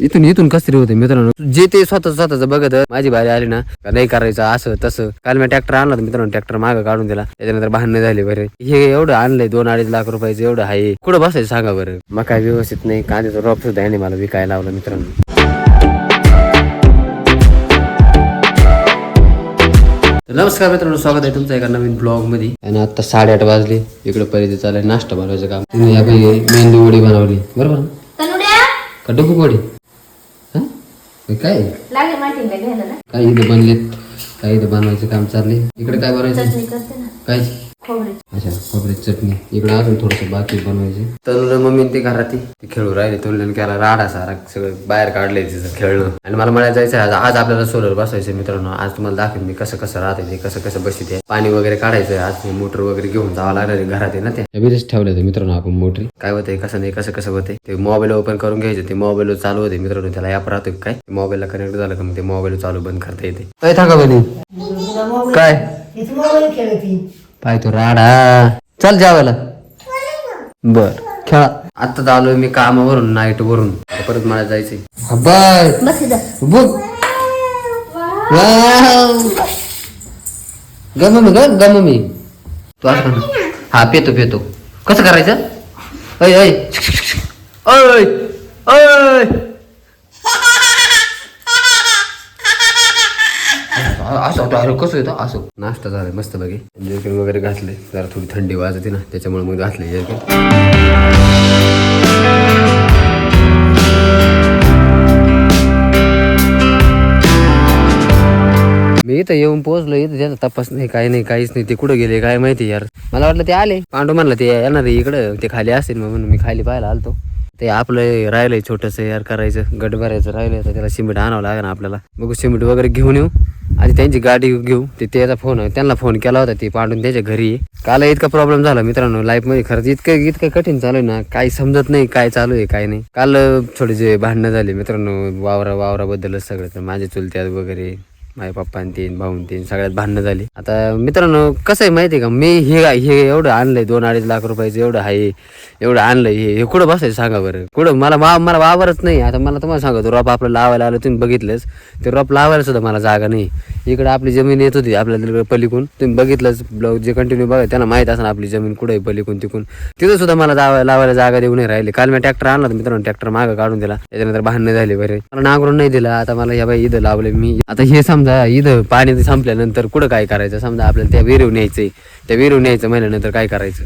इथून इथून कसं तरी होते मित्रांनो? जे ते स्वतः स्वतःच बघत माझी बारी आली ना नाही करायचं असं तसं. काल मी ट्रॅक्टर आणला मित्रांनो ट्रॅक्टर मागं काढून दिला. त्याच्यानंतर भांडणं झाली बरे. हे एवढं आणलंय दोन अडीच लाख रुपयाचं एवढं आहे. कुठं बसायचं सांगा बरं? मग काय व्यवस्थित नाही कांद्याचं रोप सुद्धा याने मला विकायला लावलं मित्रांनो. तर नमस्कार मित्रांनो स्वागत आहे तुमचं एका नवीन ब्लॉगमध्ये आणि आता साडेआठ वाजले. इकडे परिधि चालय नाश्ता बनवायचं काम. तुम्ही या मेंदू वडी बनवली. बरोबर का डबू वडी? हे काय? लागेल माहिती घ्यायला ना. काय इथं बनलेत? काय इथं बनवायचं काम चाललंय? इकडे काय बनवायचं? चटणी करते ना. काय? अच्छा खोबऱ्याची चटणी. इकडे अजून थोडस बाकी बनवायचे. तनुला मम्मी ते घरात ते खेळू राहिले तुला केला राडा सारा सगळं बाहेर काढलंय तिचं खेळणं. आणि मला मला जायचं आज आज आपल्याला सोलर बसवायचं मित्रांनो. आज तुम्हाला दाखवेन मी कसं कसं राहते ते कसं कसं बसते पाणी वगैरे काढायचं आज मोटर वगैरे घेऊन जावं लागणार आहे घरात आहे ना ते. बिरेच ठेवले होते मित्रांनो आपण मोटरी. काय होतंय कसं नाही कसं कसं होतंय. ते मोबाईल ओपन करून घ्यायचं ते मोबाईल चालू होते मित्रांनो. त्याला ॲप राहतो काय? मोबाईलला कनेक्ट झालं का मग ते मोबाईल चालू बंद करता येते. काय थांबा बनी काय? पाय तो राडा. चल जेवायला. बर. खेळा. आता आलोय मी कामावरून नाईट वरून. परत मला जायचंय. इथं. बघ. गम मी ग गम मी तू असं. हा पेतो पेतो. कसं करायचं? ऐ. ऐ ऐ. ऐ. असं अरे कसं येतं? असं. नाश्ता झालाय मस्त बघे. जर्किन वगैरे घातले जरा थोडी थंडी वाजते ना त्याच्यामुळे मग घातले जर्किन मी इथं येऊन पोहोचलो इथं त्याचा तपास नाही काही नाही काहीच नाही. ते कुठं गेले काय माहिती यार. मला वाटलं ते आले. पांडू म्हणलं ते येणार आहे इकडं. ते खाली असतील मग म्हणून मी खाली पाहायला आलतो. ते आपलं राहिलंय छोटस यार करायचं गट भरायचं राहिलंय. तर त्याला सिमेंट आणावं लागेल आपल्याला. बघू सिमेंट वगैरे घेऊन येऊ. आधी त्यांची गाडी घेऊ. ते त्याचा फोन त्यांना फोन केला होता ते पांडून त्याच्या घरी. काल इतका प्रॉब्लेम झाला मित्रांनो लाईफमध्ये खरंच इतकं इतकं कठीण चालू आहे ना काही समजत नाही काय चालू आहे काय नाही. काल थोडे जे भांडणं झाले मित्रांनो वावरा वावराबद्दलच सगळं माझ्या माझे चुलत्यात वगैरे. माझ्या पप्पान तीन भाऊन तीन सगळ्यात भांडणं झाली. आता मित्रांनो कसं आहे माहिती आहे का? मी हे हे एवढं आणलंय दोन अडीच लाख रुपयाचं एवढं आहे एवढं आणलंय हे हे कुठं बसायचं सांगा बरं? कुठं? मला वा मला वावरच नाही. आता मला तुम्हाला सांगतो रोप आपलं लावायला आलं तुम्ही बघितलंच. ते रोप लावायला सुद्धा मला जागा नाही. इकडं आपली जमीन येत होती आपल्या तिकडे तुम्ही बघितलंच ब्लॉग जे कंटिन्यू बघा त्यांना माहीत असं आपली जमीन कुठं आहे पलीकडून तिकून तिथं सुद्धा मला जावा लावायला जागा देऊ नाही राहिली. काल मी ट्रॅक्टर आणला मित्रांनो ट्रॅक्टर मागं काढून दिला. त्याच्यानंतर भांडणं झाले बरे. मला नांगरून नाही दिला. आता मला या बाई इथं लावले मी आता हे समजा इथं पाणी संपल्यानंतर कुठं काय करायचं? समजा आपल्याला त्या विहिरीव न्यायचंय. त्या विहिरीव न्यायचं महिन्यानंतर काय करायचं?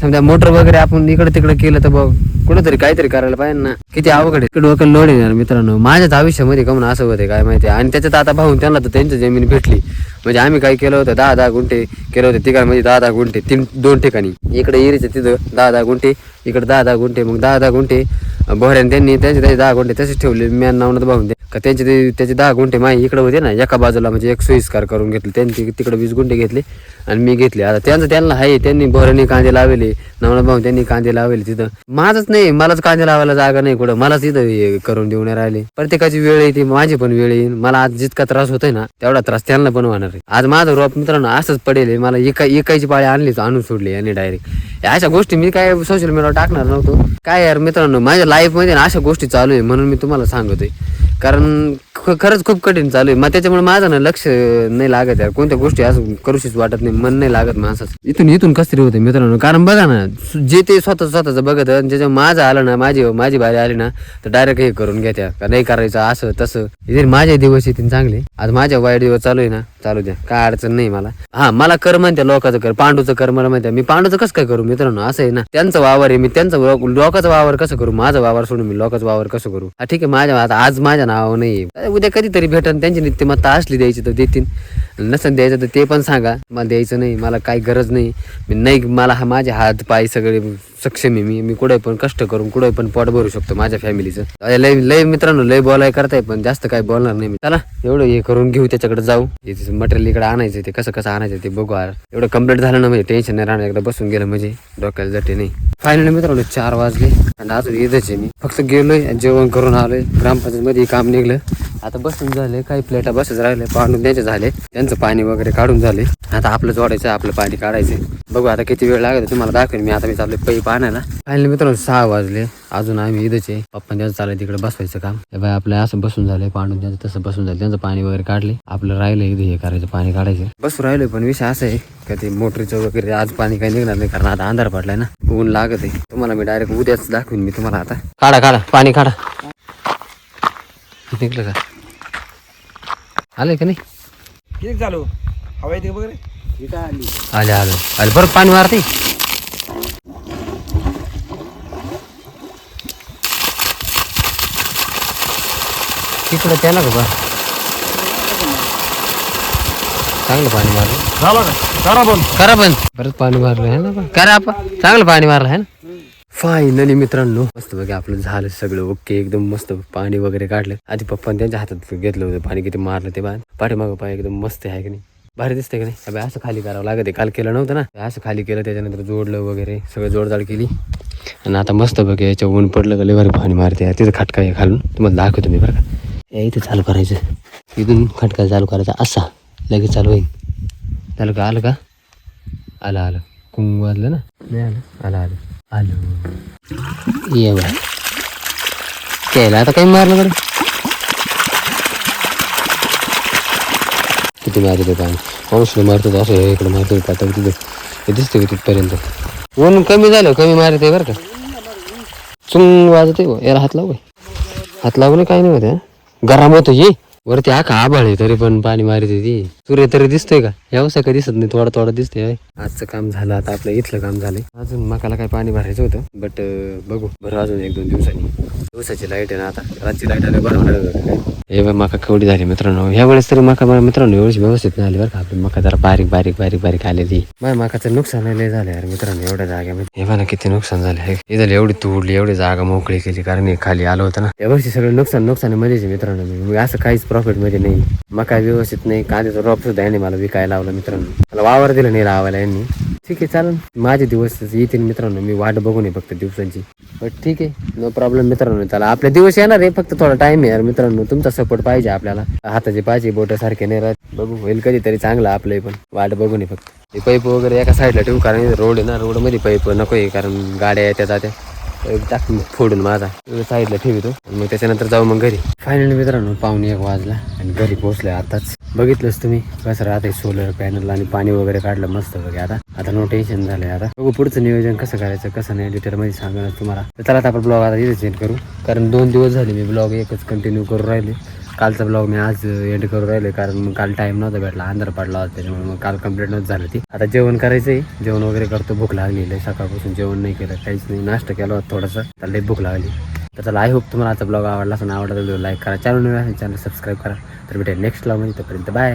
समजा मोटर वगैरे आपण इकडे तिकडे केलं तर बघ कुठेतरी काहीतरी करायला पाहिजे ना. किती अवघड आहे. डोकं लोड येणार मित्रांनो. माझ्याच आयुष्यामध्ये कमून असं होते काय माहिती. आणि त्याच्यात आता भाऊन त्यांना तर त्यांची जमीन भेटली. म्हणजे आम्ही काय केलं होतं दहा दहा गुंठे केलं होतं तिघांमध्ये म्हणजे दहा दहा गुंठे तीन दोन ठिकाणी. इकडे इरीचं तिथं दहा दहा गुंठे इकडे दहा दहा गुंठे मग दहा दहा गुंठे भोऱ्याने त्यांनी त्यांचे त्याचे दहा गुंठे तसेच ठेवले मॅन नावनात भाऊन ते. का त्यांचे ते त्याचे दहा गुंठे माही इकडे होते ना एका बाजूला म्हणजे एक सोयीस्कार करून घेतले त्यांनी तिकडे वीस गुंठे घेतले आणि मी घेतले. आता त्यांचं त्यांना आहे त्यांनी भोऱ्याने कांदे लावले नवनाथ भाऊ त्यांनी कांदे लावले तिथं. माझंच नाही मलाच कांदे लावायला जागा नाही कुठं मलाच इथं हे करून देऊन नाही राहिले. प्रत्येकाची वेळ येते माझी पण वेळ येईल मला आज जितका त्रास होतोय ना तेवढा त्रास त्यांना पण होणार. आहे आज माझं रोप मित्रांनो असंच पडेल. मला एका एकाची पाळी आणलीच आणून सोडली याने डायरेक्ट अशा गोष्टी मी काय सोशल मीडियावर टाकणार नव्हतो. काय यार मित्रांनो माझ्या लाईफमध्ये ना अशा गोष्टी चालू आहे म्हणून मी तुम्हाला सांगतोय. कारण ख- खरंच खूप कठीण चालू आहे. मग त्याच्यामुळे माझं ना लक्ष नाही लागत यार. कोणत्या गोष्टी असं करूशीच वाटत नाही मन नाही लागत माणसाचं. इथून इथून कसतरी होते मित्रांनो? कारण बघा ना जे ते स्वतः स्वतःच बघत आणि ज्याच्या माझं आलं ना माझी माझी बारी आली ना तर डायरेक्ट हे करून घेत्या का नाही करायचं असं तसं. इथे माझे दिवस येतील चांगले आज माझ्या वाईट दिवस चालू आहे ना चालू द्या. काय अडचण नाही मला. हा मला कर म्हणते लोकांचं कर. पांडूचं कर मला माहिती आहे. मी पांडूचं कसं काय करू मित्रांनो? असं आहे ना. त्यांचं वावर आहे मी त्यांचं लोकांचा वावर कसं करू? माझं वावर सोडून मी लोकांचा वावर कसं करू? हा ठीक आहे माझ्या आता आज माझ्या नाव नाही. उद्या कधीतरी भेटन त्यांची नित्यमत्ता असली द्यायची तर देतील नसेल द्यायचं तर ते पण सांगा. मला द्यायचं नाही मला काही गरज नाही. मी नाही मला हा माझे हात पाय सगळे सक्षम आहे मी मी कुठे पण कष्ट करून कुठे पण पोट भरू शकतो माझ्या फॅमिलीचं. अरे लय लय मित्रांनो लय बोलाय करताय पण जास्त काय बोलणार नाही मी. चला एवढं हे करून घेऊ त्याच्याकडे जाऊ. मटेरियल इकडे आणायचं ते कसं कसं आणायचं ते बघू. यार. एवढं कंप्लीट झालं ना म्हणजे टेन्शन नाही राहणार एकदा बसून गेलं म्हणजे डोक्याला जटे नाही. फायनली मित्रांनो चार वाजले आणि अजून येतच आहे मी. फक्त गेलोय जेवण करून आलोय. ग्रामपंचायत मध्ये काम निघलं. आता बसून झाले काही प्लेटा बसच राहिले पांडून द्यायचे झाले. त्यांचं पाणी वगैरे काढून झाले. आता आपलं जोडायचं आपलं पाणी काढायचं. बघू आता किती वेळ लागेल तुम्हाला दाखवेन. मी आता मी चाललोय पै पाहण्याला फायनली मित्रांनो सहा वाजले. अजून आम्ही इथंच. आहे पप्पा त्यांचं चाललंय तिकडे बसवायचं काम. हे बाय आपलं असं बसून झालंय पांडून त्यांचं तसं बसून झालं त्यांचं पाणी वगैरे काढले. आपलं राहिलं इथे हे करायचं पाणी काढायचं. बसू राहिलोय पण विषय असा आहे का ते मोटरीचं वगैरे आज पाणी काही निघणार नाही कारण आता अंधार पडलाय ना. ऊन लागत आहे तुम्हाला मी डायरेक्ट उद्याच दाखवीन मी तुम्हाला आता. काढा काढा पाणी काढा. निघलं का? आलंय का नाही? किती चालू हवा येते वगैरे आले आले. आले परत पाणी मारते तिकडं त्याला का बा चांगलं पाणी मारलं. झाला का? करा पण करा पण परत पाणी मारलं आहे ना बा? करा आपा चांगलं पाणी मारलं आहे ना. फायनली मित्रांनो मस्त बघा आपलं झालं सगळं ओके एकदम मस्त पाणी वगैरे काढलं. आधी पप्पाने त्यांच्या हातात घेतलं होतं पाणी किती मारलं ते बा पाठीमागं पाय एकदम मस्त आहे की नाही. भारी दिसतंय का नाही? अबे असं खाली करावं लागत आहे. काल केलं नव्हतं ना. असं खाली केलं त्याच्यानंतर जोडलं वगैरे सगळं जोडजाड केली. आणि आता मस्त बघ याच्या ऊन पडलं का भारी पाणी मारते तिथं खटका आहे खालून तुम्हाला दाखवतो मी बरं का. या इथं चालू करायचं. इथून खटका चालू करायचा. असा. लगेच चालू होईल. चालू का? आलं का? आलं आलं. कुंग वाजलं ना? नाही आलं. आलं आलं. आलं. ये बा केलं. आता काही मारलं बरं. किती मारत होता पाणी मारतो असं इकडे इकडं मारतो पाठव तिथे हे दिसते का तिथपर्यंत ऊन कमी झालं कमी मारते बरं का चुंग वाजते हो. याला हात लावू हात हात लावून काय नाही होते गरम होतं ये वरती आखा आभाळ आहे तरी पण पाणी मारते ती सूर्य तरी दिसतोय का? व्यवसाय काही दिसत नाही थोडा थोडा दिसतोय आजचं काम झालं आता आपलं इथलं काम झालंय. अजून मकाला काय पाणी भरायचं होतं बट बघू. बरं अजून एक दोन दिवसांनी. दिवसाची लाइट आहे ना आता. रातची लाइट आली बरं हे बघ मका कवडी झाली मित्रांनो. ह्या वेळेस तरी मका मित्रांनो एवढी व्यवस्थित नाही आली बरं का. आपली मका जरा बारीक बारीक बारीक बारीक आलेली. माझ्या मकाचं नुकसान लय झालं यार मित्रांनो एवढ्या जागेमध्ये हे मला किती नुकसान झालं. हे झालं एवढी तोडली एवढी जागा मोकळी केली कारण हे खाली आलं होतं ना. या वर्षी सगळं नुकसान नुकसान मध्येच मित्रांनो. असं काहीच प्रॉफिटमध्ये नाही. मका व्यवस्थित नाही कांद्याचा क्रॉप सुद्धा यांनी मला विकायला लावला मित्रांनो. मला वावर दिलं नाही लावायला यांनी. ठीक आहे चालेल. माझे दिवस येतील मित्रांनो. मी वाट बघून आहे फक्त दिवसांची. बट ठीक आहे नो प्रॉब्लेम मित्रांनो. त्याला आपले दिवस येणार आहे. फक्त थोडा टाइम आहे यार मित्रांनो. तुमचा सपोर्ट पाहिजे आपल्याला. हाताचे पाहिजे बोट सारखे नाही राहत. बघू होईल कधीतरी चांगलं आपलंही पण. वाट बघून आहे फक्त. पाईप वगैरे एका साईडला ठेवू कारण रोड आहे ना. रोडमध्ये पाईप नको आहे कारण गाड्या येत्या जात्या. टाकून फोडून माझा साईडला ठेवतो मग त्याच्यानंतर जाऊ मग घरी. फायनली मित्रांनो पाहुणे एक वाजला आणि घरी पोहोचले आताच. बघितलंच तुम्ही? कसं राहते सोलर पॅनल आणि पाणी वगैरे काढलं मस्त बघा आता. आता नो टेन्शन झालंय आता. बघू पुढचं नियोजन कसं करायचं कसं नाही डिटेल मध्ये सांगणार तुम्हाला. तर चला आता आपण ब्लॉग आता इथे चेंज करू. कारण दोन दिवस झाले मी ब्लॉग एकच कंटिन्यू करू राहिले. कालचा ब्लॉग मी आज एंड करू राहिले कारण मग काल टाइम नव्हता भेटला अंधार पडला होता त्याच्यामुळे मग काल कंप्लीट नव्हतं झालं ती. आता जेवण करायचंय जेवण वगैरे करतो भूक लागलेली आहे. सकाळपासून जेवण नाही केलं काहीच नाही. नाश्ता केला होता थोडासा त्याला लई भूक लागली. तर चला आय होप तुम्हाला आजचा ब्लॉग आवडला असं आवडला लाईक करा. चॅनल चॅनल सबस्क्राईब करा. तर भेटेल नेक्स्ट ब्लॉगमध्ये तोपर्यंत बाय